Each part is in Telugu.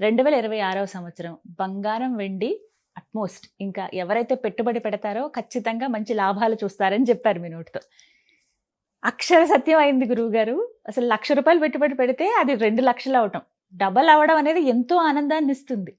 రెండు వేల ఇరవై ఆరవ సంవత్సరం. బంగారం వెండి అట్మోస్ట్. ఇంకా ఎవరైతే పెట్టుబడి పెడతారో ఖచ్చితంగా మంచి లాభాలు చూస్తారని చెప్పారు మీ నోటితో. అక్షర సత్యం అయింది గురువు గారు అసలు లక్ష రూపాయలు పెట్టుబడి పెడితే అది రెండు లక్షలు అవటం. డబల్ అవడం అనేది ఎంతో ఆనందాన్ని ఇస్తుంది.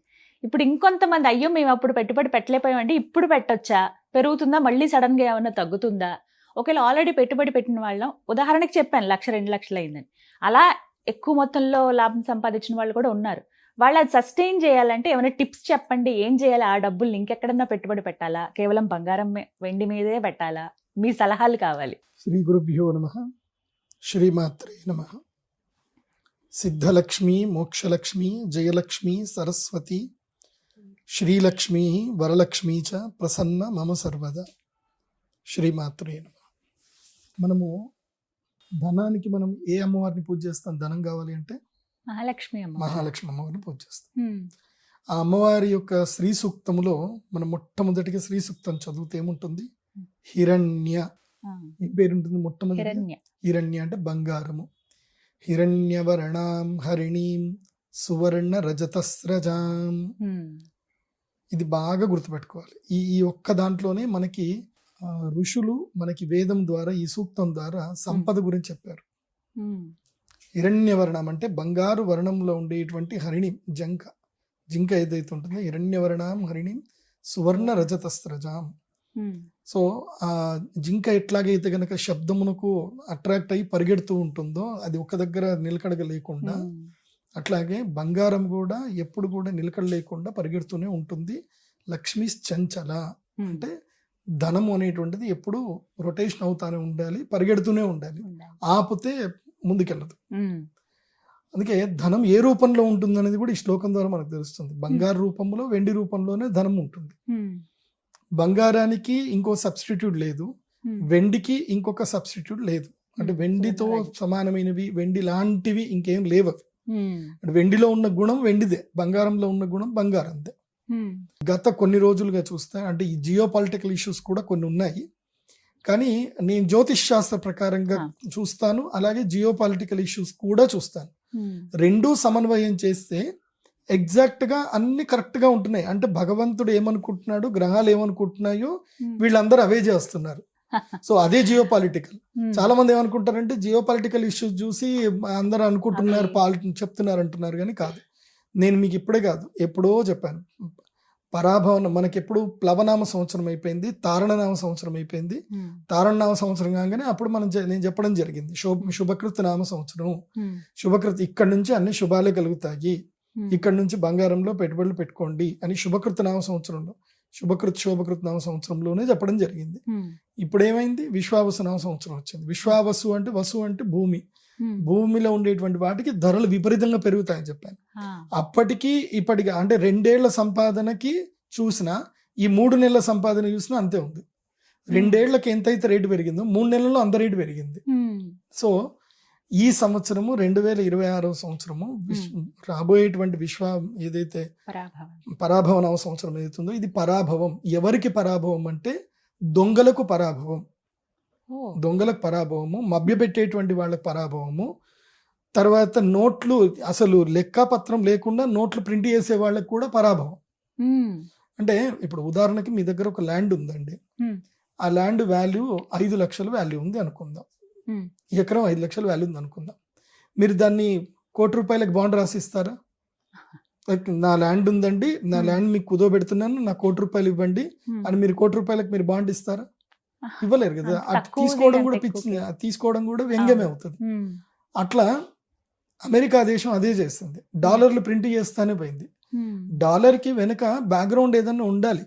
ఇప్పుడు ఇంకొంతమంది అయ్యో మేము అప్పుడు పెట్టుబడి పెట్టలేకపోయామండి ఇప్పుడు పెట్టొచ్చా? పెరుగుతుందా? మళ్ళీ సడన్గా ఏమన్నా తగ్గుతుందా? ఒకవేళ ఆల్రెడీ పెట్టుబడి పెట్టిన వాళ్ళం ఉదాహరణకి చెప్పాను లక్ష రెండు లక్షలు అయిందని. అలా ఎక్కువ మొత్తంలో లాభం సంపాదించిన వాళ్ళు కూడా ఉన్నారు. వాళ్ళు అది సస్టైన్ చేయాలంటే ఏమైనా టిప్స్ చెప్పండి? ఏం చేయాలి? ఆ డబ్బులు ఇంకెక్కడన్నా పెట్టుబడి పెట్టాలా? కేవలం బంగారం వెండి మీదే పెట్టాలా? మీ సలహాలు కావాలి. శ్రీ గురుభ్యో నమ. శ్రీమాత్రే నమ. సిద్ధలక్ష్మి మోక్షలక్ష్మి జయలక్ష్మి సరస్వతి శ్రీలక్ష్మి వరలక్ష్మి చ ప్రసన్న మమ సర్వద. శ్రీమాత్రే నమ. మనము ధనానికి మనం ఏ అమ్మవారిని పూజ చేస్తాం? ధనం కావాలి అంటే మహాలక్ష్మి మహాలక్ష్మి అమ్మవారిని పూజ చేస్తాం. ఆ అమ్మవారి యొక్క శ్రీ సూక్తములో మనం మొట్టమొదటిగా శ్రీ సూక్తం చదివితే ఏముంటుంది? హిరణ్య. ఏం పేరు ఉంటుంది మొట్టమొదటి. హిరణ్య. అంటే బంగారము. హిరణ్యవర్ణాం హరిణీం సువర్ణ రజతస్రజాం. ఇది బాగా గుర్తుపెట్టుకోవాలి. ఈ ఈ ఒక్క దాంట్లోనే మనకి ఋషులు మనకి వేదం ద్వారా ఈ సూక్తం ద్వారా సంపద గురించి చెప్పారు. హిరణ్యవర్ణం అంటే బంగారు వర్ణంలో ఉండేటువంటి హరిణి జంక జింక ఏదైతే ఉంటుందో హిరణ్యవర్ణాం హరిణిం సువర్ణ రజతస్రజాం హ్మ్. సో ఆ జింక ఎట్లాగైతే గనక శబ్దమునకు అట్రాక్ట్ అయ్యి పరిగెడుతూ ఉంటుందో అది ఒక దగ్గర నిలకడగ లేకుండా. అట్లాగే బంగారం కూడా ఎప్పుడు కూడా నిలకడ లేకుండా పరిగెడుతూనే ఉంటుంది లక్ష్మి చంచల. అంటే ధనము అనేటువంటిది ఎప్పుడు రొటేషన్ అవుతానే ఉండాలి పరిగెడుతూనే ఉండాలి. ఆపితే ముందుకెళ్ళదు. అందుకే ధనం ఏ రూపంలో ఉంటుంది అనేది కూడా ఈ శ్లోకం ద్వారా మనకు తెలుస్తుంది బంగారు రూపంలో వెండి రూపంలోనే ధనం ఉంటుంది. బంగారానికి ఇంకో సబ్స్టిట్యూట్ లేదు. వెండికి ఇంకొక సబ్స్టిట్యూట్ లేదు అంటే. వెండితో. సమానమైనవి వెండి లాంటివి ఇంకేం లేవు అవి. అంటే వెండిలో ఉన్న గుణం వెండిదే బంగారంలో ఉన్న గుణం బంగారందే. గత కొన్ని రోజులుగా చూస్తే అంటే ఈ జియో పొలిటికల్ ఇష్యూస్ కూడా కొన్ని ఉన్నాయి కానీ నేను జ్యోతిష్ శాస్త్ర ప్రకారంగా. చూస్తాను అలాగే జియో పొలిటికల్ ఇష్యూస్ కూడా చూస్తాను. రెండూ సమన్వయం చేస్తే ఎగ్జాక్ట్గా అన్ని కరెక్ట్గా ఉంటున్నాయి అంటే భగవంతుడు ఏమనుకుంటున్నాడు గ్రహాలు ఏమనుకుంటున్నాయో. వీళ్ళందరూ అవే చేస్తున్నారు సో అదే జియో పొలిటికల్. చాలా మంది ఏమనుకుంటారంటే జియో పొలిటికల్ ఇష్యూస్ చూసి అందరూ అనుకుంటున్నారు పాలి చెప్తున్నారు అంటున్నారు కానీ కాదు నేను మీకు ఇప్పుడే కాదు ఎప్పుడో చెప్పాను పరాభవన మనకి ఎప్పుడు ప్లవనామ సంవత్సరం అయిపోయింది తారణనామ సంవత్సరం అయిపోయింది. తారణనామ సంవత్సరం కాగానే అప్పుడు మనం నేను చెప్పడం జరిగింది శుభ శుభకృత నామ సంవత్సరం. శుభకృత ఇక్కడ నుంచి అన్ని శుభాలే కలుగుతాయి. ఇక్కడ నుంచి బంగారంలో పెట్టుబడులు పెట్టుకోండి అని శుభకృత నామ సంవత్సరంలో శుభకృత శోభకృత నామ సంవత్సరంలోనే చెప్పడం జరిగింది. ఇప్పుడు ఏమైంది విశ్వావసు నామ సంవత్సరం వచ్చింది విశ్వావసు అంటే వసు అంటే భూమి. భూమిలో ఉండేటువంటి వాటికి ధరలు విపరీతంగా పెరుగుతాయని చెప్పాను. అప్పటికి ఇప్పటికి అంటే రెండేళ్ళ సంపాదనకి చూసినా ఈ మూడు నెలల సంపాదన చూసినా అంతే ఉంది. రెండేళ్ళకి ఎంతైతే రేటు పెరిగిందో మూడు నెలల్లో అంత రేటు పెరిగింది. సో ఈ సంవత్సరము రెండు వేల ఇరవై ఆరవ సంవత్సరము రాబోయేటువంటి విశ్వ ఏదైతే పరాభవం. నవ సంవత్సరం ఏదైతుందో ఇది పరాభవం. ఎవరికి పరాభవం అంటే దొంగలకు పరాభవం. దొంగలకు పరాభవము మభ్యపెట్టేటువంటి వాళ్ళకి పరాభవము తర్వాత నోట్లు అసలు లెక్కపత్రం లేకుండా నోట్లు ప్రింట్ చేసే వాళ్ళకి కూడా పరాభవం. అంటే ఇప్పుడు ఉదాహరణకి మీ దగ్గర ఒక ల్యాండ్ ఉందండి. ఆ ల్యాండ్ వాల్యూ ఐదు లక్షల వాల్యూ ఉంది అనుకుందాం. ఎకరం ఐదు లక్షల వాల్యూ ఉంది అనుకుందాం మీరు దాన్ని కోటి రూపాయలకు బాండ్ రాసిస్తారా నా ల్యాండ్ ఉందండి నా. ల్యాండ్ మీకు కుదోబెడుతున్నాను నా కోటి రూపాయలు ఇవ్వండి. అని మీరు కోటి రూపాయలకు మీరు బాండ్ ఇస్తారా ఇవ్వలేరు కదా. అది తీసుకోవడం కూడా పిచ్చి తీసుకోవడం కూడా వ్యంగ్యమే. అవుతుంది. అట్లా అమెరికా దేశం అదే చేస్తుంది. డాలర్లు ప్రింట్ చేస్తానే పోయింది. డాలర్కి వెనుక బ్యాక్గ్రౌండ్ ఏదైనా ఉండాలి.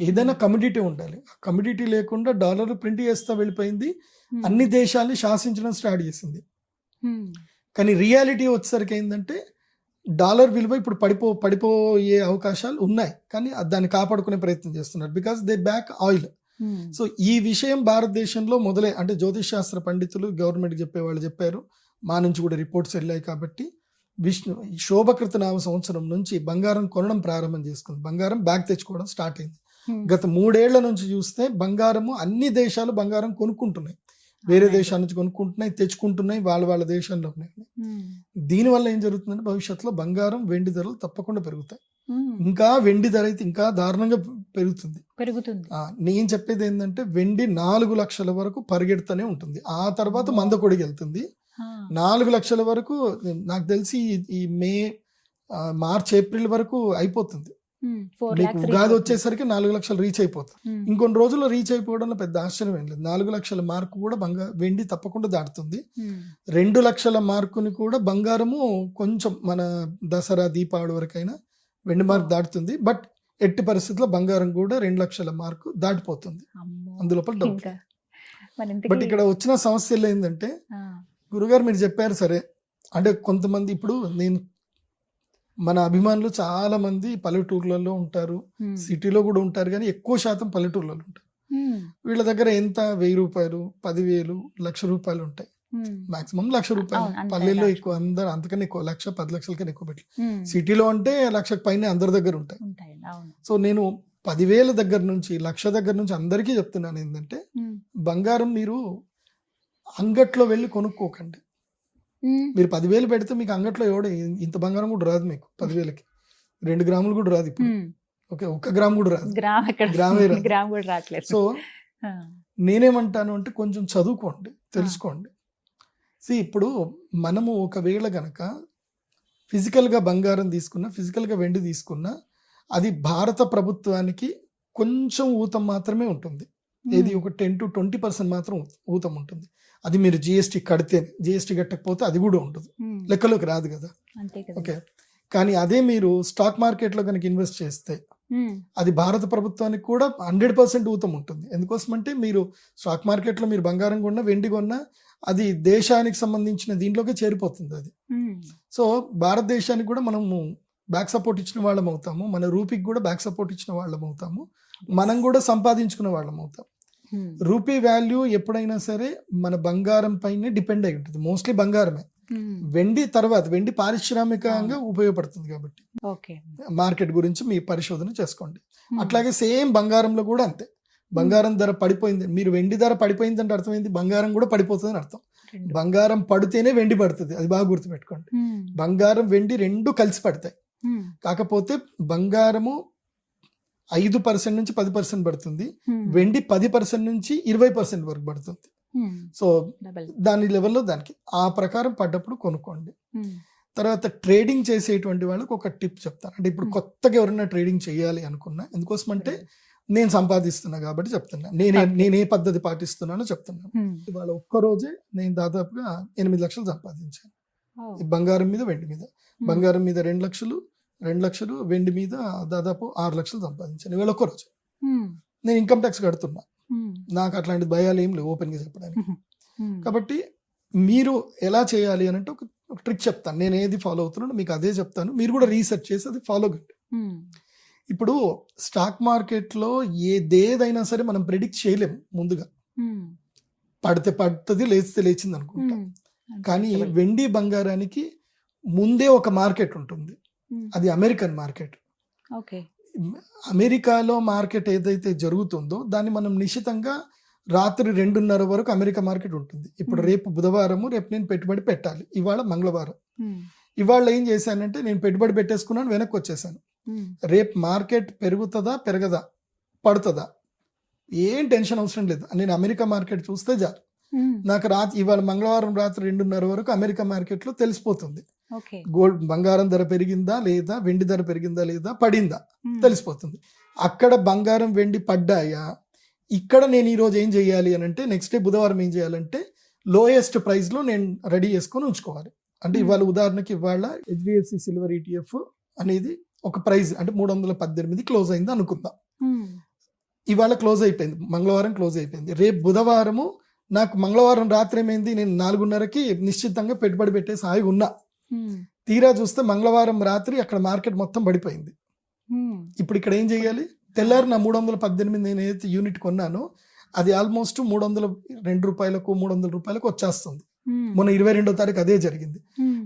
ఏదైనా కమ్యూడిటీ ఉండాలి. ఆ కమ్యూడిటీ లేకుండా డాలర్ ప్రింట్ చేస్తా వెళ్ళిపోయింది. అన్ని దేశాల్ని శాసించడం స్టార్ట్ చేసింది. కానీ రియాలిటీ వచ్చేసరికి ఏంటంటే డాలర్ విలువ ఇప్పుడు పడిపో పడిపోయే అవకాశాలు ఉన్నాయి. కానీ దాన్ని కాపాడుకునే ప్రయత్నం చేస్తున్నారు. Because they back oil. So ఈ విషయం భారతదేశంలో మొదలై అంటే జ్యోతిష్ శాస్త్ర పండితులు గవర్నమెంట్ చెప్పేవాళ్ళు చెప్పారు. మా నుంచి కూడా రిపోర్ట్స్ వెళ్ళాయి కాబట్టి విష్ణు శోభకృత నామ సంవత్సరం నుంచి బంగారం కొనడం ప్రారంభం చేసుకుంది. బంగారం బ్యాగ్ తెచ్చుకోవడం స్టార్ట్ అయింది. హ్మ్. గత మూడేళ్ళ నుంచి చూస్తే బంగారము అన్ని దేశాలు బంగారం కొనుక్కుంటున్నాయి. వేరే. దేశాల నుంచి కొనుక్కుంటున్నాయి తెచ్చుకుంటున్నాయి వాళ్ళ వాళ్ళ దేశంలో ఉన్నాయి ఉమ్, దీనివల్ల ఏం జరుగుతుందంటే భవిష్యత్తులో బంగారం వెండి ధరలు తప్పకుండా పెరుగుతాయి. ఇంకా వెండి ధర అయితే ఇంకా దారుణంగా పెరుగుతుంది. పెరుగుతుంది. నేను చెప్పేది ఏంటంటే వెండి నాలుగు లక్షల వరకు పరిగెడుతూనే ఉంటుంది. ఆ తర్వాత మందకొడికి వెళ్తుంది. నాలుగు లక్షల వరకు నాకు తెలిసి ఈ- మే మార్చ్ ఏప్రిల్ వరకు అయిపోతుంది. మీకు ఉగాది వచ్చేసరికి నాలుగు లక్షలు రీచ్ అయిపోతుంది. ఇంకొన్ని రోజుల్లో రీచ్ అయిపోవడంలో పెద్ద ఆశ్చర్యం ఏం లేదు. నాలుగు లక్షల మార్కు కూడా బంగారు వెండి తప్పకుండా దాటుతుంది. రెండు లక్షల మార్కుని కూడా బంగారము కొంచెం మన దసరా దీపావళి వరకైనా వెండి మార్క్ దాటుతుంది బట్ ఎట్టి పరిస్థితుల్లో బంగారం కూడా రెండు లక్షల మార్కు దాటిపోతుంది. అందులోపల మరి బట్ ఇక్కడ వచ్చిన సమస్యలు ఏంటంటే గురుగారు మీరు చెప్పారు సరే అంటే కొంతమంది ఇప్పుడు నేను మన అభిమానులు చాలా మంది పల్లెటూర్లలో ఉంటారు సిటీలో కూడా ఉంటారు కానీ ఎక్కువ శాతం పల్లెటూర్లలో ఉంటారు. వీళ్ళ దగ్గర ఎంత వెయ్యి రూపాయలు పదివేలు లక్ష రూపాయలు ఉంటాయి. మాక్సిమం లక్ష రూపాయలు. పల్లెల్లో. ఎక్కువ అందరు అంతకన్నా ఎక్కువ లక్ష పది లక్షల కన్నా ఎక్కువ పెట్టి సిటీలో అంటే లక్షకు పైన అందరి దగ్గర ఉంటాయి. సో నేను పదివేల దగ్గర నుంచి లక్ష దగ్గర నుంచి అందరికీ చెప్తున్నాను ఏంటంటే బంగారం మీరు అంగట్లో వెళ్ళి కొనుక్కోకండి. మీరు పదివేలు పెడితే మీకు అంగట్లో ఎవడ ఇంత బంగారం కూడా రాదు మీకు పదివేలకి. రెండు గ్రాములు కూడా రాదు ఇప్పుడు. ఓకే ఒక్క గ్రామ్ కూడా రాదు. గ్రామ్ రాదు. సో నేనేమంటాను అంటే కొంచెం చదువుకోండి తెలుసుకోండి. సి ఇప్పుడు మనము ఒకవేళ గనక ఫిజికల్గా బంగారం తీసుకున్నా ఫిజికల్గా వెండి తీసుకున్నా అది భారత ప్రభుత్వానికి కొంచెం ఊతం మాత్రమే ఉంటుంది. ఏది ఒక టెన్ టు ట్వంటీ పర్సెంట్ మాత్రం ఊతం ఉంటుంది. అది మీరు జిఎస్టీ కడితేనే జిఎస్టీ కట్టకపోతే అది కూడా ఉంటుంది. లెక్కలోకి రాదు కదా. ఓకే. కానీ అదే మీరు స్టాక్ మార్కెట్లో కనుక ఇన్వెస్ట్ చేస్తే అది భారత ప్రభుత్వానికి కూడా హండ్రెడ్ పర్సెంట్ ఊతం ఉంటుంది. ఎందుకోసమంటే మీరు స్టాక్ మార్కెట్లో మీరు బంగారం కొన్నా వెండి కొన్నా అది దేశానికి సంబంధించిన దీంట్లోకి చేరిపోతుంది అది. ఉమ్, సో భారతదేశానికి కూడా మనము బ్యాక్ సపోర్ట్ ఇచ్చిన వాళ్ళం అవుతాము. మన రూపీకి కూడా బ్యాక్ సపోర్ట్ ఇచ్చిన వాళ్ళం అవుతాము. మనం కూడా సంపాదించుకున్న వాళ్ళం అవుతాం. ఉమ్, రూపీ వాల్యూ ఎప్పుడైనా సరే మన బంగారం పైనే డిపెండ్ అయి ఉంటుంది. మోస్ట్లీ బంగారమే. ఉమ్, వెండి తర్వాత వెండి పారిశ్రామికంగా ఉపయోగపడుతుంది కాబట్టి. మార్కెట్ గురించి మీ పరిశోధన చేసుకోండి. అట్లాగే సేమ్ బంగారంలో కూడా అంతే. బంగారం ధర పడిపోయింది. మీరు వెండి ధర పడిపోయింది అంటే అర్థమైంది బంగారం కూడా పడిపోతుంది అని అర్థం. బంగారం పడితేనే వెండి పడుతుంది అది బాగా గుర్తుపెట్టుకోండి. బంగారం వెండి రెండు కలిసి పడతాయి. కాకపోతే బంగారము ఐదు పర్సెంట్ నుంచి పది పర్సెంట్ పడుతుంది వెండి పది పర్సెంట్ నుంచి ఇరవై పర్సెంట్ వరకు పడుతుంది. సో దాని లెవెల్లో దానికి ఆ ప్రకారం పడ్డప్పుడు కొనుక్కోండి. తర్వాత ట్రేడింగ్ చేసేటువంటి వాళ్ళకి ఒక టిప్ చెప్తాను. అంటే ఇప్పుడు. కొత్తగా ఎవరైనా ట్రేడింగ్ చేయాలి అనుకున్నా ఎందుకోసం అంటే నేను సంపాదిస్తున్నా కాబట్టి చెప్తున్నా. నేను. నేను ఏ పద్ధతి పాటిస్తున్నానో చెప్తున్నాను ఉమ్, ఇవాళ ఒక్క రోజే నేను దాదాపుగా ఎనిమిది లక్షలు సంపాదించాను. ఈ బంగారం మీద వెండి మీద. ఉమ్, బంగారం మీద రెండు లక్షలు రెండు లక్షలు వెండి మీద దాదాపు ఆరు లక్షలు సంపాదించాను ఇవాళ ఒక్క రోజు ఉమ్, నేను ఇన్కమ్ ట్యాక్స్ కడుతున్నా. నాకు అట్లాంటి భయాలు ఏం లేవు ఓపెన్గా చెప్పడానికి. కాబట్టి మీరు ఎలా చేయాలి అని అంటే ఒక ట్రిక్ చెప్తాను. నేను ఏది ఫాలో అవుతున్నానో మీకు అదే చెప్తాను. మీరు కూడా రీసెర్చ్ చేసి అది ఫాలో కండి. ఇప్పుడు స్టాక్ మార్కెట్లో ఏదేదైనా సరే మనం ప్రిడిక్ట్ చేయలేము ముందుగా. పడితే పడుతుంది లేస్తే లేచింది అనుకుంటాం కానీ. వెండి బంగారానికి ముందే ఒక మార్కెట్ ఉంటుంది. అది అమెరికన్ మార్కెట్ ఓకే. అమెరికాలో మార్కెట్ ఏదైతే జరుగుతుందో దాన్ని మనం నిశ్చితంగా రాత్రి రెండున్నర వరకు అమెరికా మార్కెట్ ఉంటుంది. ఇప్పుడు. రేపు బుధవారము రేపు నేను పెట్టుబడి పెట్టాలి. ఇవాళ మంగళవారం. ఇవాళ ఏం చేశానంటే నేను పెట్టుబడి పెట్టేసుకున్నాను వెనక్కి వచ్చేసాను. రేపు మార్కెట్ పెరుగుతుందా పెరగదా పడుతుందా? ఏం టెన్షన్ అవసరం లేదు. నేను అమెరికా మార్కెట్ చూస్తే చాలు. ఉమ్, నాకు రాత్రి ఇవాళ మంగళవారం రాత్రి రెండున్నర వరకు అమెరికా మార్కెట్లో తెలిసిపోతుంది. గోల్డ్ బంగారం ధర పెరిగిందా లేదా వెండి ధర పెరిగిందా లేదా పడిందా? ఉమ్, తెలిసిపోతుంది. అక్కడ బంగారం వెండి పడ్డాయా? ఇక్కడ నేను ఈరోజు ఏం చేయాలి అని అంటే నెక్స్ట్ డే బుధవారం ఏం చేయాలంటే లోయెస్ట్ ప్రైస్లో నేను రెడీ చేసుకొని ఉంచుకోవాలి. అంటే Hmm. ఇవాళ ఉదాహరణకి ఇవాళ హెచ్డిఎఫ్సి సిల్వర్ ఈటీఎఫ్ అనేది ఒక ప్రైస్ అంటే మూడు వందల పద్దెనిమిది క్లోజ్ అయింది అనుకుందాం. ఇవాళ క్లోజ్ అయిపోయింది మంగళవారం క్లోజ్ అయిపోయింది. రేపు బుధవారము నాకు మంగళవారం రాత్రి ఏమైంది? నేను నాలుగున్నరకి నిశ్చితంగా పెట్టుబడి పెట్టేసి హాయిగా ఉన్నా. తీరా చూస్తే మంగళవారం రాత్రి అక్కడ మార్కెట్ మొత్తం పడిపోయింది. ఇప్పుడు ఇక్కడ ఏం చేయాలి? తెల్లారి నా మూడు వందల పద్దెనిమిది నేను ఏదైతే యూనిట్ కొన్నానో అది ఆల్మోస్ట్ మూడు వందల రెండు రూపాయలకు మూడు వందల రూపాయలకు వచ్చేస్తుంది మొన్న ఇరవై రెండో తారీఖు అదే జరిగింది.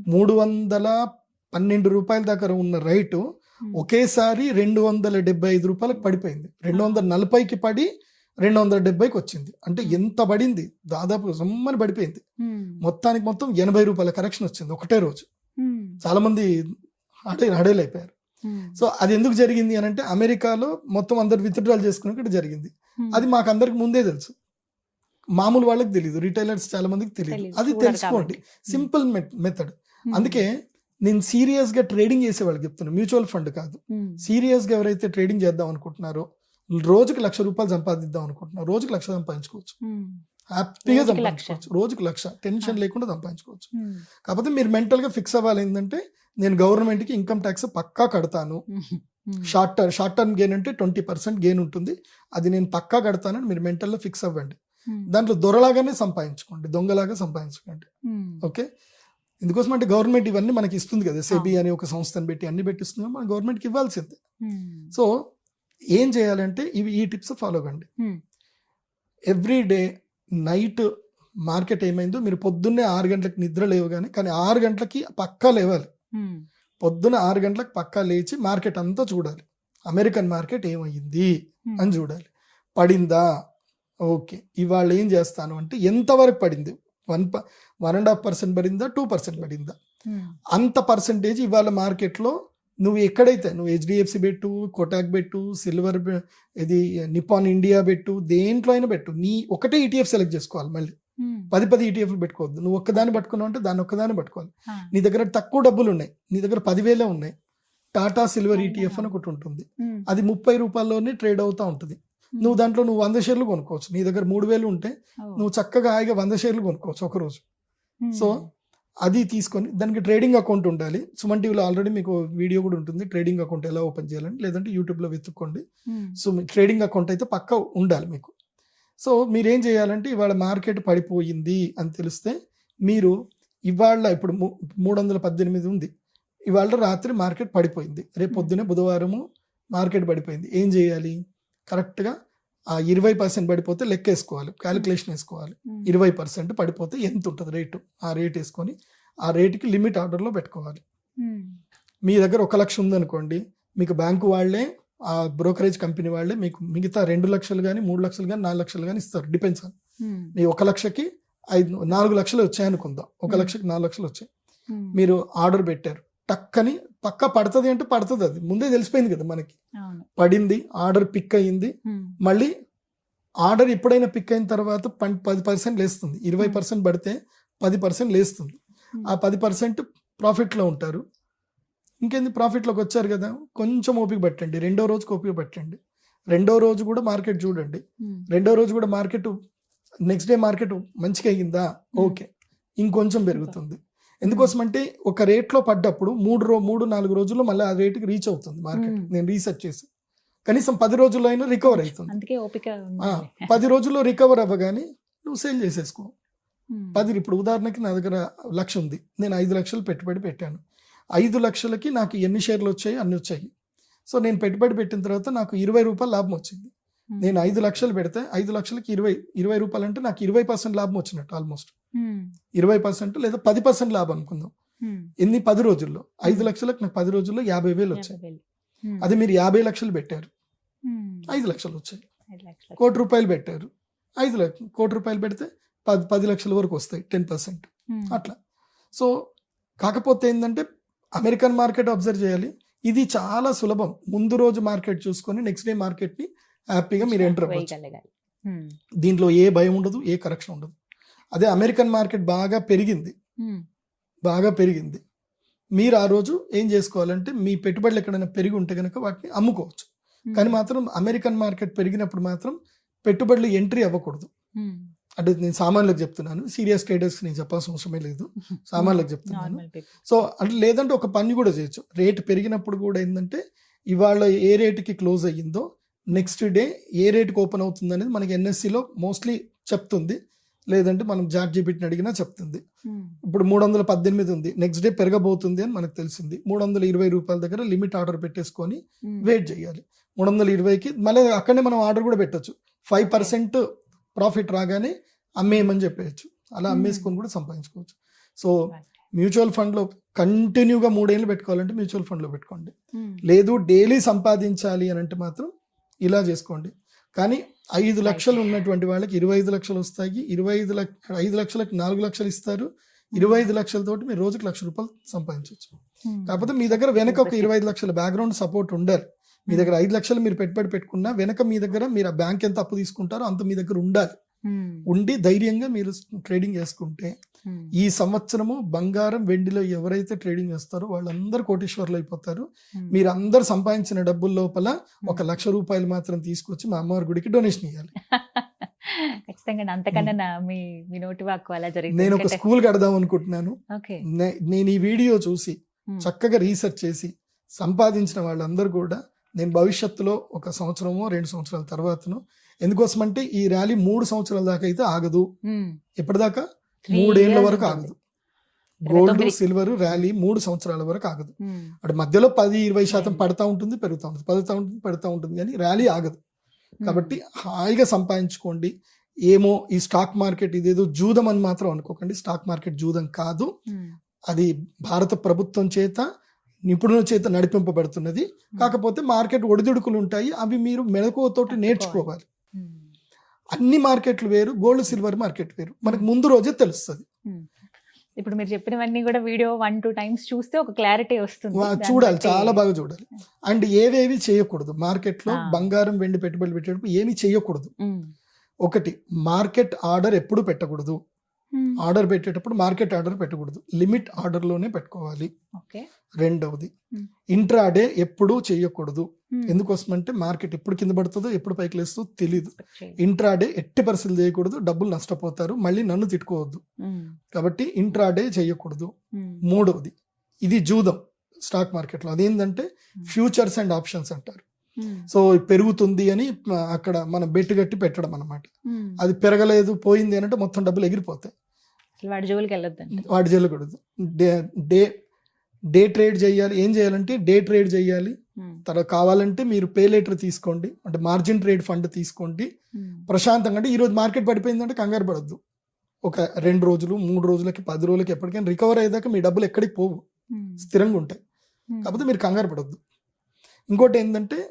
మూడు వందల పన్నెండు రూపాయల దాకా ఉన్న రైటు ఒకేసారి రెండు వందల డెబ్బై ఐదు రూపాయలకు పడిపోయింది. రెండు వందల నలభైకి పడి రెండు వందల డెబ్బైకి వచ్చింది. అంటే ఎంత పడింది? దాదాపు సమ్మని పడిపోయింది. మొత్తానికి మొత్తం ఎనభై రూపాయల కరెక్షన్ వచ్చింది ఒకటే రోజు. చాలా మంది అయిపోయారు. ఉమ్, సో అది ఎందుకు జరిగింది అని అంటే అమెరికాలో మొత్తం అందరు విత్డ్రాల్ చేసుకుని ఇక్కడ జరిగింది. అది మాకు అందరికి ముందే తెలుసు. మామూలు వాళ్ళకి తెలియదు రిటైలర్స్ చాలా మందికి తెలియదు. అది తెలుసుకోండి. Simple method. అందుకే నేను సీరియస్గా ట్రేడింగ్ చేసే వాళ్ళకి చెప్తున్నా మ్యూచువల్ ఫండ్ కాదు. ఉమ్, సీరియస్గా ఎవరైతే ట్రేడింగ్ చేద్దాం అనుకుంటున్నారో రోజుకి లక్ష రూపాయలు సంపాదిద్దాం అనుకుంటున్నారో రోజుకి లక్ష సంపాదించుకోవచ్చు. హ్యాపీగా. సంపాదించుకోవచ్చు. రోజుకి లక్ష. టెన్షన్. లేకుండా సంపాదించుకోవచ్చు. కాకపోతే మీరు మెంటల్గా ఫిక్స్ అవ్వాలి ఏంటంటే నేను గవర్నమెంట్కి ఇన్కమ్ ట్యాక్స్ పక్కా కడతాను. Short term short term gain అంటే ట్వంటీ పర్సెంట్ గెయిన్ ఉంటుంది. అది నేను పక్కా కడతానని మీరు మెంటల్లో ఫిక్స్ అవ్వండి. దాంట్లో దొరలాగానే సంపాదించుకోండి దొంగలాగా సంపాదించుకోండి. ఓకే? ఎందుకోసం అంటే గవర్నమెంట్ ఇవన్నీ మనకి ఇస్తుంది కదా సెబీ. అని ఒక సంస్థను పెట్టి అన్ని పెట్టిస్తుంది మన గవర్నమెంట్కి ఇవ్వాల్సిందే. సో ఏం చేయాలంటే ఇవి ఈ టిప్స్ ఫాలో కండి. ఎవ్రీ డే నైట్ మార్కెట్ ఏమైందో మీరు పొద్దున్నే ఆరు గంటలకు నిద్ర లేవగానే కానీ ఆరు గంటలకి పక్కా లేవాలి. ఉమ్, పొద్దున్న ఆరు గంటలకు పక్కా లేచి మార్కెట్ అంతా చూడాలి. అమెరికన్ మార్కెట్ ఏమైంది అని చూడాలి. పడిందా? ఓకే. ఇవాళ ఏం చేస్తాను అంటే ఎంతవరకు పడింది? వన్ ప వన్ అండ్ హాఫ్ పర్సెంట్ పడిందా టూ పర్సెంట్ పడిందా? ఉమ్, అంత పర్సంటేజ్ ఇవాళ మార్కెట్లో నువ్వు ఎక్కడైతే నువ్వు హెచ్డిఎఫ్సి పెట్టు కొటాక్ పెట్టు సిల్వర్ ఇది నిపాన్ ఇండియా పెట్టు దేంట్లో అయినా పెట్టు. నీ ఒకటే ఈటీఎఫ్ సెలెక్ట్ చేసుకోవాలి మళ్ళీ. ఉమ్, పది పది ఈటీఎఫ్లు పెట్టుకోవద్దు. నువ్వు ఒక్కదాన్ని పట్టుకున్నావు అంటే దాన్ని ఒక్కదాన్ని పట్టుకోవాలి. ఆ, నీ దగ్గర తక్కువ డబ్బులు ఉన్నాయి. నీ దగ్గర పదివేలే ఉన్నాయి. టాటా సిల్వర్? ఈటీఎఫ్ అని ఒకటి ఉంటుంది. ఉమ్, అది ముప్పై రూపాయల్లోనే ట్రేడ్ అవుతూ ఉంటుంది. నువ్వు దాంట్లో నువ్వు వంద షేర్లు కొనుక్కోవచ్చు. నీ దగ్గర మూడు వేలు ఉంటే నువ్వు చక్కగా హాయిగా వంద షేర్లు కొనుక్కోవచ్చు ఒక రోజు ఉమ్, సో అది తీసుకొని దానికి ట్రేడింగ్ అకౌంట్ ఉండాలి. సుమన్ టీవీలో ఆల్రెడీ మీకు వీడియో కూడా ఉంటుంది. ట్రేడింగ్ అకౌంట్ ఎలా ఓపెన్ చేయాలని లేదంటే యూట్యూబ్లో వెతుక్కోండి. ఉమ్, సో మీ ట్రేడింగ్ అకౌంట్ అయితే పక్కా ఉండాలి మీకు. సో మీరేం చేయాలంటే ఇవాళ మార్కెట్ పడిపోయింది అని తెలిస్తే మీరు ఇవాళ ఇప్పుడు మూడు వందల పద్దెనిమిది ఉంది. ఇవాళ రాత్రి మార్కెట్ పడిపోయింది. రేపు పొద్దునే బుధవారము మార్కెట్ పడిపోయింది. ఏం చేయాలి? కరెక్ట్గా ఆ ఇరవై పర్సెంట్ పడిపోతే లెక్క వేసుకోవాలి క్యాలిక్యులేషన్ వేసుకోవాలి. ఇరవై పర్సెంట్ పడిపోతే ఎంత ఉంటుంది రేటు? ఆ రేట్ వేసుకొని ఆ రేటుకి లిమిట్ ఆర్డర్లో పెట్టుకోవాలి. మీ దగ్గర ఒక లక్ష ఉందనుకోండి మీకు బ్యాంకు వాళ్ళే ఆ బ్రోకరేజ్ కంపెనీ వాళ్ళే మీకు మిగతా రెండు లక్షలు కానీ మూడు లక్షలు కానీ నాలుగు లక్షలు కానీ ఇస్తారు. డిపెండ్స్ ఆన్ మీ ఒక లక్షకి ఐదు నాలుగు లక్షలు వచ్చాయనుకుందాం. ఒక. లక్షకి నాలుగు లక్షలు వచ్చాయి. మీరు ఆర్డర్ పెట్టారు. టక్కని పక్క పడుతుంది అంటే పడుతుంది అది. ముందే తెలిసిపోయింది కదా మనకి. పడింది ఆర్డర్ పిక్ అయ్యింది ఉమ్, మళ్ళీ ఆర్డర్ ఎప్పుడైనా పిక్ అయిన తర్వాత పది పర్సెంట్ లేస్తుంది. ఇరవై. పర్సెంట్ పడితే పది పర్సెంట్ లేస్తుంది. ఆ పది పర్సెంట్ ప్రాఫిట్లో ఉంటారు. ఇంకేంది? ప్రాఫిట్లోకి వచ్చారు కదా. కొంచెం ఓపిక పట్టండి. రెండో రోజుకి ఓపిక పట్టండి. రెండో రోజు కూడా మార్కెట్ చూడండి. రెండో రోజు కూడా మార్కెట్ నెక్స్ట్ డే మార్కెట్ మంచిగా అయ్యిందా? ఓకే. ఇంకొంచెం పెరుగుతుంది. ఎందుకోసం అంటే ఒక రేట్లో పడ్డప్పుడు మూడు రో మూడు నాలుగు రోజుల్లో మళ్ళీ ఆ రేటుకి రీచ్ అవుతుంది మార్కెట్. నేను రీసెర్చ్ చేసి. కనీసం పది రోజుల్లో అయినా రికవర్ అవుతుంది. పది రోజుల్లో రికవర్ అవ్వగానే నువ్వు సేల్ చేసేసుకో. పది ఇప్పుడు ఉదాహరణకి నా దగ్గర లక్ష ఉంది. నేను ఐదు లక్షలు పెట్టుబడి పెట్టాను. ఐదు లక్షలకి నాకు ఎన్ని షేర్లు వచ్చాయి అన్ని వచ్చాయి. సో నేను పెట్టుబడి పెట్టిన తర్వాత నాకు ఇరవై రూపాయలు లాభం వచ్చింది. నేను ఐదు లక్షలు పెడితే ఐదు లక్షలకి ఇరవై ఇరవై రూపాయలు అంటే నాకు ఇరవై పర్సెంట్ లాభం వచ్చినట్టు ఆల్మోస్ట్. ఇరవై పర్సెంట్ లేదా పది పర్సెంట్ లాభం అనుకుందాం. ఎన్ని? పది రోజుల్లో. ఐదు లక్షలకు నాకు పది రోజుల్లో యాభై వేలు వచ్చాయి. అది మీరు యాభై లక్షలు పెట్టారు. ఐదు లక్షలు వచ్చాయి. లక్షలు. కోటి రూపాయలు పెట్టారు. ఐదు లక్ష కోటి రూపాయలు పెడితే పది పది లక్షల వరకు వస్తాయి టెన్ పర్సెంట్. అట్లా. సో కాకపోతే ఏంటంటే అమెరికన్ మార్కెట్ అబ్జర్వ్ చేయాలి. ఇది చాలా సులభం. ముందు రోజు మార్కెట్ చూసుకొని నెక్స్ట్ డే మార్కెట్ని హ్యాపీగా మీరు ఎంటర్ అవ్వచ్చు. దీంట్లో ఏ భయం ఉండదు ఏ కరెక్షన్ ఉండదు. అదే అమెరికన్ మార్కెట్ బాగా పెరిగింది. బాగా పెరిగింది. మీరు ఆ రోజు ఏం చేసుకోవాలంటే మీ పెట్టుబడులు ఎక్కడైనా పెరిగి ఉంటే కనుక వాటిని అమ్ముకోవచ్చు. కానీ మాత్రం అమెరికన్ మార్కెట్ పెరిగినప్పుడు మాత్రం పెట్టుబడులు ఎంట్రీ అవ్వకూడదు. అంటే నేను సామాన్లకు చెప్తున్నాను. సీరియస్ ట్రేడర్స్కి నేను చెప్పాల్సిన అవసరమే లేదు. సామాన్లకు చెప్తున్నాను. సో అంటే లేదంటే ఒక పని కూడా చేయొచ్చు. రేట్ పెరిగినప్పుడు కూడా ఏంటంటే ఇవాళ ఏ రేటుకి క్లోజ్ అయ్యిందో నెక్స్ట్ డే ఏ రేటుకి ఓపెన్ అవుతుంది అనేది మనకి ఎన్ఎస్సిలో మోస్ట్లీ చెప్తుంది. లేదంటే మనం జాట్ జీబీటీని అడిగినా చెప్తుంది. ఇప్పుడు మూడు వందల పద్దెనిమిది ఉంది. నెక్స్ట్ డే పెరగబోతుంది అని మనకు తెలిసింది. మూడు వందల ఇరవై రూపాయల దగ్గర లిమిట్ ఆర్డర్ పెట్టేసుకొని వెయిట్ చేయాలి. మూడు వందల ఇరవైకి మళ్ళీ అక్కడనే మనం ఆర్డర్ కూడా పెట్టొచ్చు. ఫైవ్ పర్సెంట్ ప్రాఫిట్ రాగానే అమ్మేయమని చెప్పేయచ్చు. అలా. అమ్మేసుకొని కూడా సంపాదించుకోవచ్చు. సో. మ్యూచువల్ ఫండ్లో కంటిన్యూగా మూడేళ్ళు పెట్టుకోవాలంటే మ్యూచువల్ ఫండ్లో పెట్టుకోండి. లేదు డైలీ సంపాదించాలి అని అంటే మాత్రం ఇలా చేసుకోండి. కానీ ఐదు లక్షలు ఉన్నటువంటి వాళ్ళకి ఇరవై ఐదు లక్షలు వస్తాయి. ఇరవై ఐదు లక్ష ఐదు లక్షలకు నాలుగు లక్షలు ఇస్తారు. ఇరవై ఐదు లక్షలతోటి మీరు రోజుకి లక్ష రూపాయలు సంపాదించవచ్చు. కాకపోతే మీ దగ్గర వెనక ఒక ఇరవై ఐదు లక్షల బ్యాక్గ్రౌండ్ సపోర్ట్ ఉండాలి. మీ దగ్గర ఐదు లక్షలు మీరు పెట్టుబడి పెట్టుకున్నా వెనక మీ దగ్గర మీరు ఆ బ్యాంక్ ఎంత అప్పు తీసుకుంటారో అంత మీ దగ్గర ఉండాలి. ఉండి ధైర్యంగా మీరు ట్రేడింగ్ చేసుకుంటే. ఈ సంవత్సరము బంగారం వెండిలో ఎవరైతే ట్రేడింగ్ చేస్తారో వాళ్ళందరూ కోటీశ్వర్లు అయిపోతారు. మీరు అందరు సంపాదించిన డబ్బుల లోపల ఒక లక్ష రూపాయలు మాత్రం తీసుకొచ్చి మా అమ్మవారి గుడికి డొనేషన్ ఇవ్వాలి ఖచ్చితంగా అండి. అంతకన్నా నా మీ మీ నోటి వాక్కు అలా జరిగింది నేను ఒక స్కూల్ కడదాం అనుకుంటున్నాను నేను ఈ వీడియో చూసి. చక్కగా రీసెర్చ్ చేసి సంపాదించిన వాళ్ళందరూ కూడా నేను భవిష్యత్తులో ఒక సంవత్సరమో రెండు సంవత్సరాల తర్వాతను ఎందుకోసమంటే ఈ ర్యాలీ మూడు సంవత్సరాల దాకా అయితే ఆగదు. ఎప్పటిదాకా మూడేళ్ళ వరకు. ఆగదు గోల్డ్. సిల్వర్ ర్యాలీ మూడు సంవత్సరాల వరకు ఆగదు. అటు మధ్యలో పది ఇరవై శాతం. పడతా ఉంటుంది పెరుగుతూ ఉంటుంది పడుతూ ఉంటుంది పెడతా ఉంటుంది కానీ ర్యాలీ ఆగదు. కాబట్టి హాయిగా సంపాదించుకోండి ఏమో ఈ స్టాక్ మార్కెట్ ఇదేదో జూదం అని మాత్రం అనుకోకండి స్టాక్ మార్కెట్ జూదం కాదు. అది భారత ప్రభుత్వం చేత నిపుణుల చేత నడిపింపబడుతున్నది కాకపోతే మార్కెట్ ఒడిదుడుకులు ఉంటాయి అవి మీరు మెలకువతోటి నేర్చుకోవాలి. అన్ని మార్కెట్లు వేరు గోల్డ్ సిల్వర్ మార్కెట్ వేరు. మనకు ముందు రోజే తెలుస్తుంది. ఇప్పుడు మీరు చెప్పినవన్నీ కూడా వీడియో వన్ టూ టైమ్స్ చూస్తే ఒక క్లారిటీ వస్తుంది. చూడాలి చాలా బాగా చూడాలి. అండ్ ఏవేవి చేయకూడదు. మార్కెట్లో ఆ. బంగారం వెండి పెట్టుబడి పెట్టేటప్పుడు ఏమి చేయకూడదు. ఒకటి మార్కెట్ ఆర్డర్ ఎప్పుడు పెట్టకూడదు. ఆర్డర్ పెట్టేటప్పుడు మార్కెట్ ఆర్డర్ పెట్టకూడదు. లిమిట్ ఆర్డర్లోనే పెట్టుకోవాలి. ఓకే. రెండవది. ఇంట్రాడే ఎప్పుడూ చేయకూడదు Hmm. ఎందుకోసమంటే మార్కెట్ ఎప్పుడు కింద పడుతుందో ఎప్పుడు పైకి లేస్తుందో తెలియదు. ఇంట్రాడే ఎట్టి పరిస్థితులు చేయకూడదు డబ్బులు నష్టపోతారు మళ్ళీ నన్ను తిట్టుకోవద్దు. కాబట్టి ఇంట్రాడే చేయకూడదు. మూడవది ఇది జూదం స్టాక్ మార్కెట్లో అదేంటంటే ఫ్యూచర్స్ అండ్ ఆప్షన్స్ అంటారు. సో పెరుగుతుంది అని అక్కడ మనం బెట్టు కట్టి పెట్టడం అనమాట. అది పెరగలేదు పోయింది అని అంటే మొత్తం డబ్బులు ఎగిరిపోతాయి వాడి జోలికి వెళ్ళొద్దండి వాటి చేయకూడదు డే డే ట్రేడ్ చేయాలి ఏం చేయాలంటే డే ట్రేడ్ చేయాలి Hmm. తర్వాత కావాలంటే మీరు పే లెటర్ తీసుకోండి అంటే మార్జిన్ ట్రేడ్ ఫండ్ తీసుకోండి Hmm. ప్రశాంతంగా అంటే ఈరోజు మార్కెట్ పడిపోయిందంటే కంగారు పడద్దు ఒక రెండు రోజులు మూడు రోజులకి పది రోజులకి ఎప్పటికైనా రికవర్ అయ్యేదాకా మీ డబ్బులు ఎక్కడికి పోవు Hmm. స్థిరంగా ఉంటాయి. కాకపోతే మీరు కంగారు పడద్దు ఇంకోటి ఏంటంటే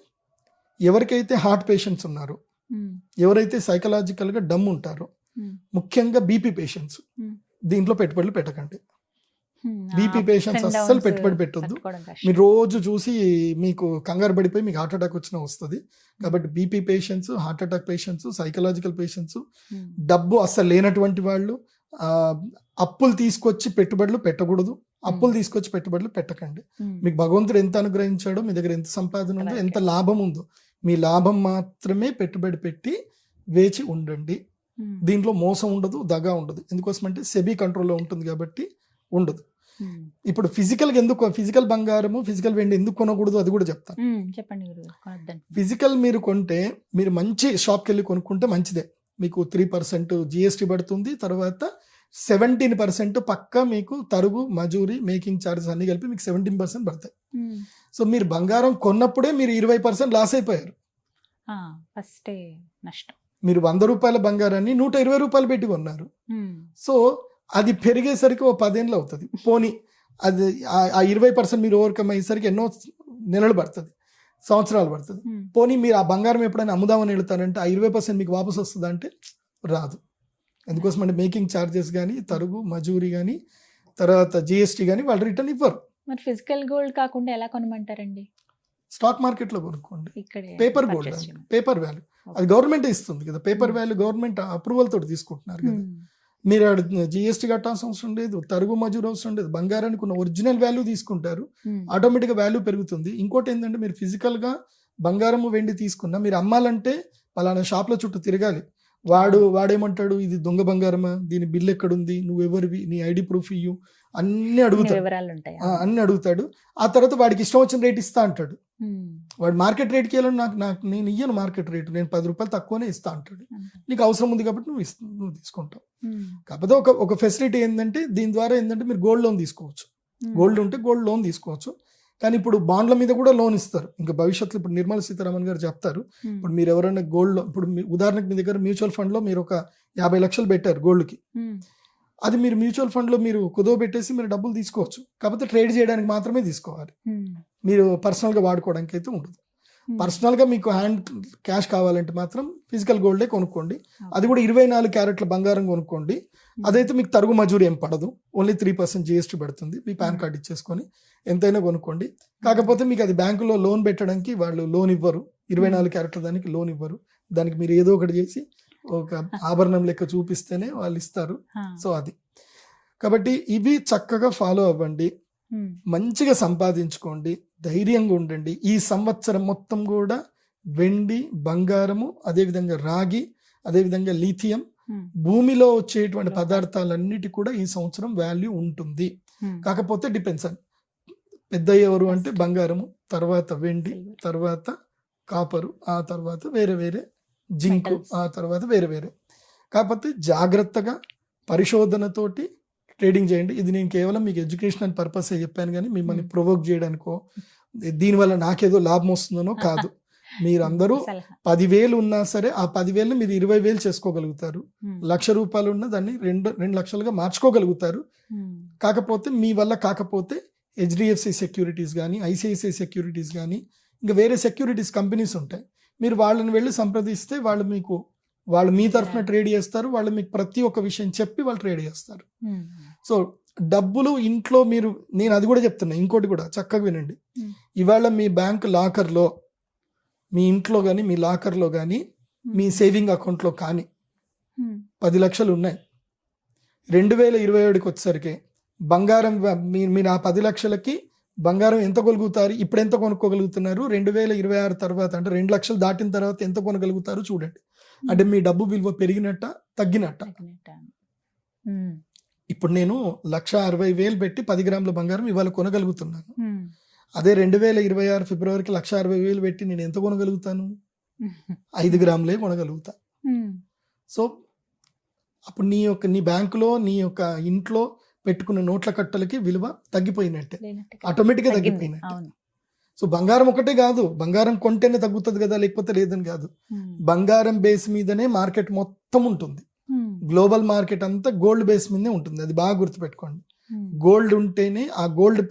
ఎవరికైతే హార్ట్ పేషెంట్స్ ఉన్నారో. ఎవరైతే సైకలాజికల్గా డమ్ ఉంటారో. ముఖ్యంగా బీపీ పేషెంట్స్. దీంట్లో పెట్టుబడులు పెట్టకండి. బీపీ పేషెంట్స్ అస్సలు పెట్టుబడి పెట్టొద్దు. మీరు రోజు చూసి మీకు కంగారు పడిపోయి మీకు హార్ట్ అటాక్ వచ్చినా వస్తుంది కాబట్టి BP patients heart attack patients psychological patients. డబ్బు అస్సలు లేనటువంటి వాళ్ళు అప్పులు తీసుకొచ్చి పెట్టుబడులు పెట్టకూడదు అప్పులు తీసుకొచ్చి పెట్టుబడులు పెట్టకండి. మీకు భగవంతుడు ఎంత అనుగ్రహించాడో మీ దగ్గర ఎంత సంపాదన ఉందో. ఎంత లాభం ఉందో మీ లాభం మాత్రమే పెట్టుబడి పెట్టి వేచి ఉండండి. దీంట్లో మోసం ఉండదు దగా ఉండదు ఎందుకోసమంటే సెబీ కంట్రోల్లో ఉంటుంది కాబట్టి ఉండదు. ఇప్పుడు ఫిజికల్ ఎందుకు ఫిజికల్ బంగారము ఫిజికల్ వెండి ఎందుకు కొనకూడదు అది కూడా చెప్తాను. చెప్పండి ఫిజికల్ మీరు కొంటే మీరు మంచి షాప్కి వెళ్ళి కొనుక్కుంటే మంచిదే. మీకు త్రీ పర్సెంట్ జిఎస్టీ పడుతుంది తర్వాత సెవెంటీన్ పర్సెంట్ పక్కా మీకు తరుగు మజూరి మేకింగ్ ఛార్జెస్ అన్ని కలిపి మీకు సెవెంటీన్ పర్సెంట్ పడతాయి. సో మీరు బంగారం కొన్నప్పుడే మీరు ఇరవై పర్సెంట్ లాస్ అయిపోయారు. ఆ, ఫస్టే నష్టం. మీరు వంద రూపాయల బంగారాన్ని నూట ఇరవై రూపాయలు పెట్టి కొన్నారు. సో అది పెరిగేసరికి ఓ పదేళ్ళు అవుతుంది. పోనీ అది ఆ- ఇరవై పర్సెంట్ మీరు ఓవర్కమ్ అయ్యేసరికి ఎన్నో నెలలు పడుతుంది. సంవత్సరాలు పడుతుంది. పోనీ మీరు ఆ బంగారం ఎప్పుడైనా అమ్ముదామని వెళ్తారంటే ఆ ఇరవై పర్సెంట్ మీకు వాపస్ వస్తుందా అంటే రాదు. ఎందుకోసం అంటే మేకింగ్ ఛార్జెస్ కానీ తరుగు మజూరి కానీ తర్వాత జిఎస్టీ కానీ వాళ్ళు రిటర్న్ ఇవ్వరు. మరి ఫిజికల్ గోల్డ్ కాకుండా ఎలా కొనమంటారండి? స్టాక్ మార్కెట్లో కొనుక్కోండి. Paper gold. Paper value. అది గవర్నమెంట్ ఇస్తుంది కదా. పేపర్ వాల్యూ గవర్నమెంట్ అప్రూవల్ తోటి తీసుకుంటున్నారు కదా. మీరు జిఎస్టీ కట్టాల్సిన అవసరం లేదు తరుగు మజూరు అవసరం లేదు బంగారానికి ఉన్న ఒరిజినల్ వాల్యూ తీసుకుంటారు Hmm. ఆటోమేటిక్గా వాల్యూ పెరుగుతుంది. ఇంకోటి ఏంటంటే మీరు ఫిజికల్గా బంగారము వెండి తీసుకున్నా మీరు అమ్మాలంటే పలానా షాప్ల చుట్టూ తిరగాలి. వాడు వాడేమంటాడు ఇది దొంగ బంగారమా? దీని బిల్ ఎక్కడుంది? నువ్వు ఎవరివి? నీ ఐడి ప్రూఫ్ ఇయ్యు. అన్ని అడుగుతాడు. అన్ని అడుగుతాడు. ఆ తర్వాత వాడికి ఇష్టం వచ్చిన రేట్ ఇస్తా అంటాడు. Hmm. వాడు మార్కెట్ రేట్కి వెళ్ళాను నాకు నాకు నేను ఇయ్యను మార్కెట్ రేట్ నేను పది రూపాయలు తక్కువనే ఇస్తా అంటాడు. నీకు అవసరం ఉంది కాబట్టి నువ్వు ఇస్తా నువ్వు తీసుకుంటావు. కాకపోతే ఒక ఒక ఫెసిలిటీ ఏంటంటే దీని ద్వారా ఏంటంటే మీరు గోల్డ్ లోన్ తీసుకోవచ్చు. గోల్డ్ ఉంటే గోల్డ్ లోన్ తీసుకోవచ్చు. కానీ ఇప్పుడు బాండ్ల మీద కూడా లోన్ ఇస్తారు. ఇంకా భవిష్యత్తులో ఇప్పుడు నిర్మలా సీతారామన్ గారు చెప్తారు. ఇప్పుడు మీరు ఎవరైనా గోల్డ్లో ఇప్పుడు ఉదాహరణకు మీ దగ్గర మ్యూచువల్ ఫండ్లో మీరు ఒక యాభై లక్షలు పెట్టారు గోల్డ్కి. అది మీరు మ్యూచువల్ ఫండ్లో మీరు కుదో పెట్టేసి మీరు డబ్బులు తీసుకోవచ్చు. కాకపోతే ట్రేడ్ చేయడానికి మాత్రమే తీసుకోవాలి. మీరు పర్సనల్గా వాడుకోవడానికి అయితే ఉండదు. పర్సనల్గా మీకు హ్యాండ్ క్యాష్ కావాలంటే మాత్రం ఫిజికల్ గోల్డే కొనుక్కోండి. అది కూడా ఇరవై నాలుగు క్యారెట్ల బంగారం కొనుక్కోండి. అదైతే మీకు తరుగు మజూరి ఏం పడదు. ఓన్లీ త్రీ పర్సెంట్ జిఎస్టీ పడుతుంది. మీ పాన్ కార్డ్ ఇచ్చేసుకొని ఎంతైనా కొనుక్కోండి. కాకపోతే మీకు అది బ్యాంకులో లోన్ పెట్టడానికి వాళ్ళు లోన్ ఇవ్వరు. ఇరవై నాలుగు క్యారెట్ల దానికి లోన్ ఇవ్వరు. దానికి మీరు ఏదో ఒకటి చేసి ఒక ఆభరణం లెక్క చూపిస్తేనే వాళ్ళు ఇస్తారు. సో అది. కాబట్టి ఇవి చక్కగా ఫాలో అవ్వండి. మంచిగా సంపాదించుకోండి. ధైర్యంగా ఉండండి. ఈ సంవత్సరం మొత్తం కూడా వెండి బంగారము అదేవిధంగా రాగి అదేవిధంగా లిథియం భూమిలో వచ్చేటువంటి పదార్థాలన్నిటి కూడా ఈ సంవత్సరం వాల్యూ ఉంటుంది. కాకపోతే డిపెండ్స్ అని పెద్ద ఎవరు అంటే బంగారము తర్వాత వెండి తర్వాత కాపరు ఆ తర్వాత వేరే వేరే జింకు. ఆ తర్వాత వేరే వేరే. కాకపోతే జాగ్రత్తగా పరిశోధనతోటి ట్రేడింగ్ చేయండి. ఇది నేను కేవలం మీకు ఎడ్యుకేషనల్ పర్పస్ చెప్పాను కానీ మిమ్మల్ని Hmm. ప్రొవోక్ చేయడానికో దీనివల్ల నాకేదో లాభం వస్తుందనో కాదు. మీరందరూ సలహా. పదివేలు ఉన్నా సరే ఆ పదివేలు మీరు ఇరవై వేలు చేసుకోగలుగుతారు. ఉమ్, లక్ష రూపాయలు ఉన్న దాన్ని రెండు రెండు లక్షలుగా మార్చుకోగలుగుతారు. ఉమ్, కాకపోతే మీ వల్ల కాకపోతే హెచ్డిఎఫ్సి సెక్యూరిటీస్ కానీ ఐసిఐసిఐ సెక్యూరిటీస్ కానీ ఇంకా వేరే సెక్యూరిటీస్ కంపెనీస్ ఉంటాయి. మీరు వాళ్ళని వెళ్ళి సంప్రదిస్తే వాళ్ళు మీకు వాళ్ళు మీ తరఫున ట్రేడ్ చేస్తారు. వాళ్ళు మీకు ప్రతి ఒక్క విషయం చెప్పి వాళ్ళు ట్రేడ్ చేస్తారు. సో డబ్బులు ఇంట్లో మీరు నేను అది కూడా చెప్తున్నా ఇంకోటి కూడా చక్కగా వినండి. ఇవాళ మీ బ్యాంక్ లాకర్లో మీ ఇంట్లో కానీ మీ లాకర్లో కానీ మీ సేవింగ్ అకౌంట్లో కానీ పది లక్షలు ఉన్నాయి. రెండు వేల ఇరవై ఏడుకి వచ్చేసరికి బంగారం వ- మీ మీరు ఆ పది లక్షలకి బంగారం ఎంత కొనుగలుగుతారు ఇప్పుడు ఎంత కొనుక్కోగలుగుతున్నారు రెండు వేల ఇరవై ఆరు తర్వాత అంటే రెండు లక్షలు దాటిన తర్వాత ఎంత కొనగలుగుతారు చూడండి. అంటే మీ డబ్బు విలువ పెరిగినట్ట తగ్గినట్ట? ఇప్పుడు నేను లక్ష అరవై వేలు పెట్టి పది గ్రాముల బంగారం ఇవాళ కొనగలుగుతున్నాను. అదే రెండు వేల ఇరవై ఆరు ఫిబ్రవరికి లక్ష అరవై వేలు పెట్టి నేను ఎంత కొనగలుగుతాను? ఐదు గ్రాములే కొనగలుగుతా. సో అప్పుడు నీ యొక్క నీ బ్యాంకులో నీ యొక్క ఇంట్లో పెట్టుకున్న నోట్ల కట్టలకి విలువ తగ్గిపోయినట్టే. ఆటోమేటిక్గా. తగ్గిపోయినట్టే. సో బంగారం ఒకటే కాదు బంగారం కొంటేనే తగ్గుతుంది కదా లేకపోతే లేదని కాదు. బంగారం బేస్ మీదనే మార్కెట్ మొత్తం ఉంటుంది. గ్లోబల్ మార్కెట్ అంతా గోల్డ్ బేస్ మీదే ఉంటుంది. అది బాగా గుర్తుపెట్టుకోండి. గోల్డ్ ఉంటేనే ఆ గోల్డ్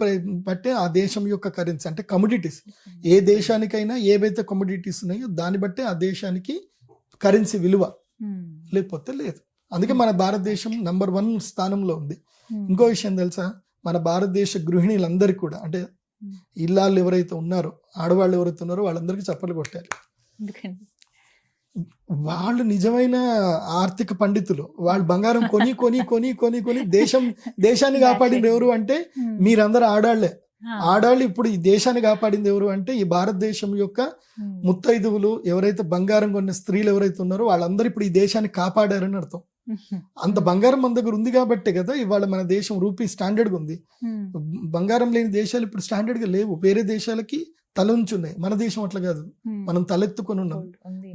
బట్టే ఆ దేశం యొక్క కరెన్సీ అంటే కమోడిటీస్ ఏ దేశానికైనా ఏవైతే కమోడిటీస్ ఉన్నాయో దాన్ని బట్టే ఆ దేశానికి కరెన్సీ విలువ లేకపోతే లేదు. అందుకే మన భారతదేశం నంబర్ వన్ స్థానంలో ఉంది. ఇంకో విషయం తెలుసా? మన భారతదేశ గృహిణీలందరికీ కూడా అంటే. ఇల్లాళ్ళు ఎవరైతే ఉన్నారో ఆడవాళ్ళు ఎవరైతే ఉన్నారో వాళ్ళందరికీ చప్పలు కొట్టాలి ఎందుకని? వాళ్ళు నిజమైన ఆర్థిక పండితులు. వాళ్ళు బంగారం కొని కొని కొని కొని కొని దేశం దేశాన్ని కాపాడింది ఎవరు అంటే ఉమ్, మీరందరూ ఆడాళ్ళే ఆడాళ్ళు ఇప్పుడు ఈ దేశాన్ని కాపాడింది ఎవరు అంటే ఈ భారతదేశం యొక్క ఉమ్, ముత్తైదువులు ఎవరైతే బంగారం కొన్న స్త్రీలు ఎవరైతే ఉన్నారో వాళ్ళందరూ ఇప్పుడు ఈ దేశాన్ని కాపాడారని అర్థం. అంత బంగారం మన దగ్గర ఉంది కాబట్టే కదా ఇవాళ మన దేశం రూపీ స్టాండర్డ్ ఉంది. ఉమ్, బంగారం లేని దేశాలు ఇప్పుడు స్టాండర్డ్గా లేవు. వేరే దేశాలకి తల ఉంచున్నాయి మన దేశం అట్లా కాదు. మనం తలెత్తుకొని ఉన్నాం. ఉంది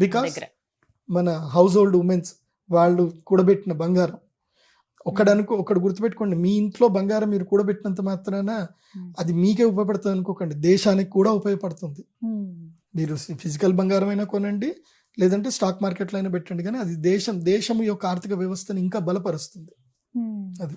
మన హౌస్ హోల్డ్ ఉమెన్స్ వాళ్ళు కూడబెట్టిన బంగారం. ఒకడు అనుకో ఒకడు గుర్తుపెట్టుకోండి మీ ఇంట్లో బంగారం మీరు కూడబెట్టినంత మాత్రాన ఉమ్, అది మీకే ఉపయోగపడుతుంది అనుకోకండి దేశానికి కూడా ఉపయోగపడుతుంది. ఉమ్, మీరు ఫిజికల్ బంగారం అయినా కొనండి లేదంటే స్టాక్ మార్కెట్లో అయినా పెట్టండి కానీ అది దేశం దేశం యొక్క ఆర్థిక వ్యవస్థను ఇంకా బలపరుస్తుంది. ఉమ్. అది.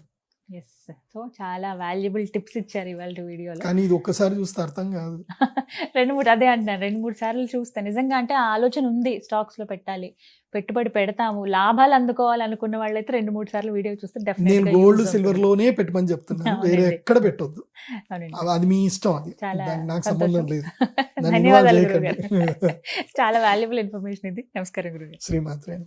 సో చాలా వాల్యుబుల్ టిప్స్ ఇచ్చారు ఇవాళ వీడియోలో. కానీ ఇది ఒక్కసారి చూస్తే అర్థం కాదు. రెండు మూడు అదే అంటున్నాను రెండు మూడు సార్లు చూస్తే నిజంగా అంటే ఆలోచన ఉంది స్టాక్స్లో పెట్టాలి. పెట్టుబడి పెడతాము. లాభాలు అందుకోవాలి అనుకున్న వాళ్ళైతే రెండు మూడు సార్లు వీడియో చూస్తే నేను గోల్డ్ సిల్వర్లోనే పెట్టమని చెప్తున్నాను. వేరే. ఎక్కడ పెట్టొద్దు. అది- అది మీ ఇష్టం అది. నాకు. సంబంధం లేదు. ధన్యవాదాలు. చాలా వాల్యుబుల్ ఇన్ఫర్మేషన్ ఇది. నమస్కారం గురుగారు. శ్రీమాత్రే.